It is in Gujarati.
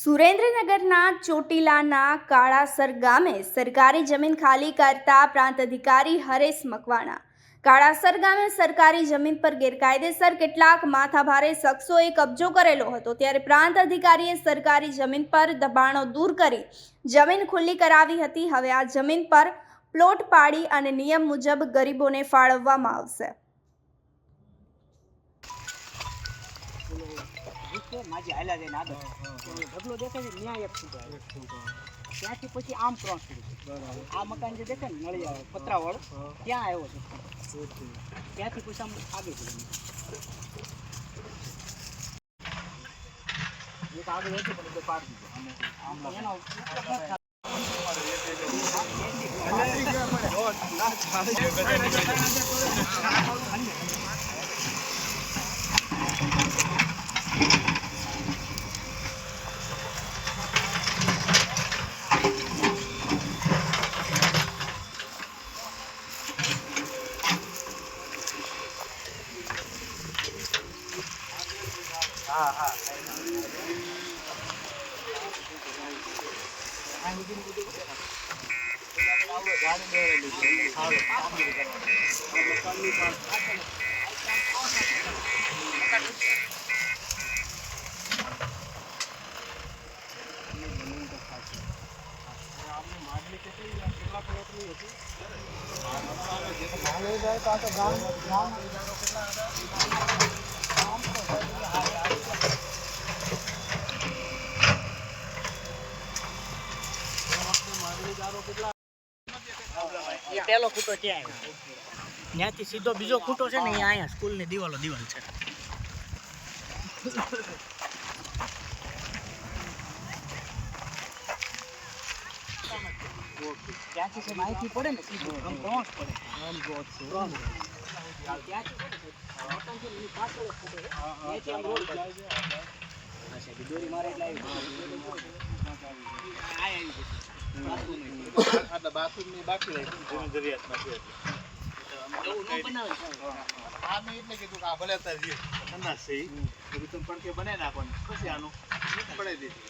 સુરેન્દ્રનગરના ચોટીલાના કાળાસર ગામે સરકારી જમીન ખાલી કરતા પ્રાંત અધિકારી હરેશ મકવાણા. કાળાસર ગામે સરકારી જમીન પર ગેરકાયદેસર કેટલાક માથાભારે શખ્સોએ કબજો કરેલો હતો, ત્યારે પ્રાંત અધિકારીએ સરકારી જમીન પર દબાણો દૂર કરી જમીન ખુલ્લી કરાવી હતી. હવે આ જમીન પર પ્લોટ પાડી અને નિયમ મુજબ ગરીબોને ફાળવવામાં આવશે. છે માજી હાલ્યા જઈને આગળ તો ઢગલો દેખાય છે ન્યાય એક ફૂટ આવે. ત્યાંથી પછી આમ ક્રોસ કર્યું છે આ મકાન જે દેખાય ને નળિયા પતરાવાળ ત્યાં આવ્યો છે ત્યાંથી પછી આમ આગળ ગયું એક આગળ હતું પણ એ તો પાડી દીધો અને આમ એનો ઉપયોગ ન થાય. એ પહેલો ખૂટો ત્યાં આવ્યો ત્યાંથી સીધો બીજો ખૂટો છે ને અહીંયા અહીંયા સ્કૂલની દિવાલો, દિવાલ છે. ત્યાંથી માહિતી પડે ને સીધું, આમ દોરી મારે એટલે ગયું. બાથરૂમ બાથરૂમની બાકી રહી જીવન જરૂરિયાતમાં છે એટલે. ન એટલે ભલે અત્યારે જે છે. એ બધું પણ કે બનાવી નાખવાનું પછી આનું પડાવી દીધું